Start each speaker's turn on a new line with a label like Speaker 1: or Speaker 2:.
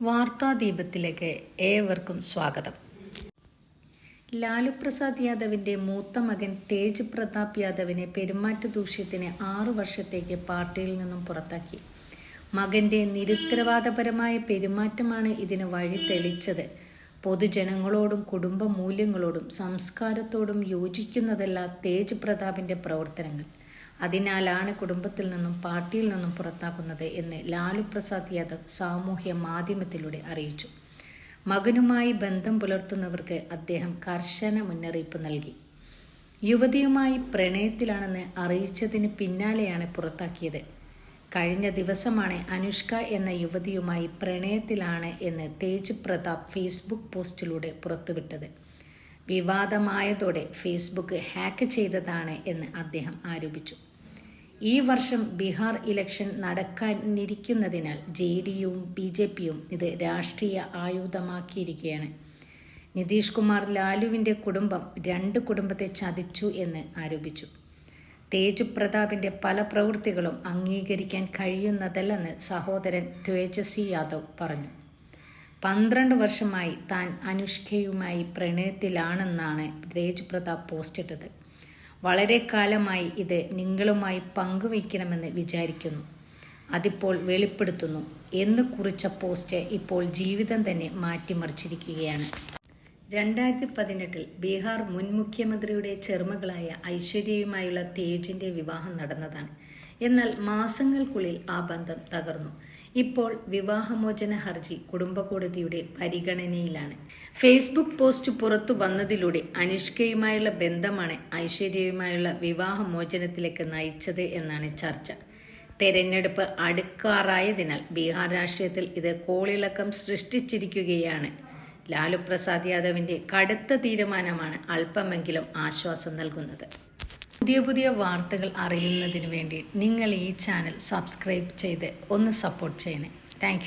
Speaker 1: വാർത്താദീപത്തിലേക്ക് ഏവർക്കും സ്വാഗതം. ലാലു പ്രസാദ് യാദവിന്റെ മൂത്ത മകൻ തേജ് പ്രതാപ് യാദവിനെ പെരുമാറ്റ ദൂഷ്യത്തിന് ആറു വർഷത്തേക്ക് പാർട്ടിയിൽ നിന്നും പുറത്താക്കി. മകന്റെ നിരുത്തരവാദപരമായ പെരുമാറ്റമാണ് ഇതിന് വഴി തെളിച്ചത്. പൊതുജനങ്ങളോടും കുടുംബ മൂല്യങ്ങളോടും സംസ്കാരത്തോടും യോജിക്കുന്നതല്ല തേജ് പ്രതാപിന്റെ പ്രവർത്തനങ്ങൾ. അതിനാലാണ് കുടുംബത്തിൽ നിന്നും പാർട്ടിയിൽ നിന്നും പുറത്താക്കുന്നത് എന്ന് ലാലു പ്രസാദ് യാദവ് സാമൂഹ്യ മാധ്യമത്തിലൂടെ അറിയിച്ചു. മകനുമായി ബന്ധം പുലർത്തുന്നവർക്ക് അദ്ദേഹം കർശന മുന്നറിയിപ്പ് നൽകി. യുവതിയുമായി പ്രണയത്തിലാണെന്ന് അറിയിച്ചതിന് പിന്നാലെയാണ് പുറത്താക്കിയത്. കഴിഞ്ഞ ദിവസമാണ് അനുഷ്ക എന്ന യുവതിയുമായി പ്രണയത്തിലാണ് എന്ന് തേജ് പ്രതാപ് ഫേസ്ബുക്ക് പോസ്റ്റിലൂടെ പുറത്തുവിട്ടത്. വിവാദമായതോടെ ഫേസ്ബുക്ക് ഹാക്ക് ചെയ്തതാണ് എന്ന് അദ്ദേഹം ആരോപിച്ചു. ഈ വർഷം ബീഹാർ ഇലക്ഷൻ നടക്കാനിരിക്കുന്നതിനാൽ ജെ ഡിയും ബി ജെ പിയും ഇത് രാഷ്ട്രീയ ആയുധമാക്കിയിരിക്കുകയാണ്. നിതീഷ് കുമാർ ലാലുവിന്റെ കുടുംബം രണ്ട് കുടുംബത്തെ ചതിച്ചു എന്ന് ആരോപിച്ചു. തേജ് പ്രതാപിന്റെ പല പ്രവൃത്തികളും അംഗീകരിക്കാൻ കഴിയുന്നതല്ലെന്ന് സഹോദരൻ തേജസ്വി യാദവ് പറഞ്ഞു. പന്ത്രണ്ട് വർഷമായി താൻ അനുഷ്കയുമായി പ്രണയത്തിലാണെന്നാണ് തേജ് പ്രതാപ് പോസ്റ്റിട്ടത് വളരെ കാലമായി ഇത് നിങ്ങളുമായി പങ്കുവയ്ക്കണമെന്ന് വിചാരിക്കുന്നു. അതിപ്പോൾ വെളിപ്പെടുത്തുന്നു. എന്ന് കുറിച്ച പോസ്റ്റ് ഇപ്പോൾ ജീവിതം തന്നെ മാറ്റിമറിച്ചിരിക്കുകയാണ്. രണ്ടായിരത്തി പതിനെട്ടിൽ ബീഹാർ മുൻ മുഖ്യമന്ത്രിയുടെ ചെറുമകളായ ഐശ്വര്യയുമായുള്ള തേജിന്റെ വിവാഹം നടന്നതാണ്. എന്നാൽ മാസങ്ങൾക്കുള്ളിൽ ആ ബന്ധം തകർന്നു. ഇപ്പോൾ വിവാഹമോചന ഹർജി കുടുംബ കോടതിയുടെ പരിഗണനയിലാണ്. ഫേസ്ബുക്ക് പോസ്റ്റ് പുറത്തു വന്നതിലൂടെ അനുഷ്കയുമായുള്ള ബന്ധമാണ് ഐശ്വര്യയുമായുള്ള വിവാഹമോചനത്തിലേക്ക് നയിച്ചത് എന്നാണ് ചർച്ച. തെരഞ്ഞെടുപ്പ് അടുക്കാറായതിനാൽ ബീഹാർ രാഷ്ട്രീയത്തിൽ ഇത് കോളിളക്കം സൃഷ്ടിച്ചിരിക്കുകയാണ്. ലാലു പ്രസാദ് യാദവിന്റെ കടുത്ത തീരുമാനമാണ് അല്പമെങ്കിലും ആശ്വാസം നൽകുന്നത്. പുതിയ പുതിയ വാർത്തകൾ അറിയുന്നതിന് വേണ്ടി നിങ്ങൾ ഈ ചാനൽ സബ്സ്ക്രൈബ് ചെയ്ത് ഒന്ന് സപ്പോർട്ട് ചെയ്യണേ. താങ്ക്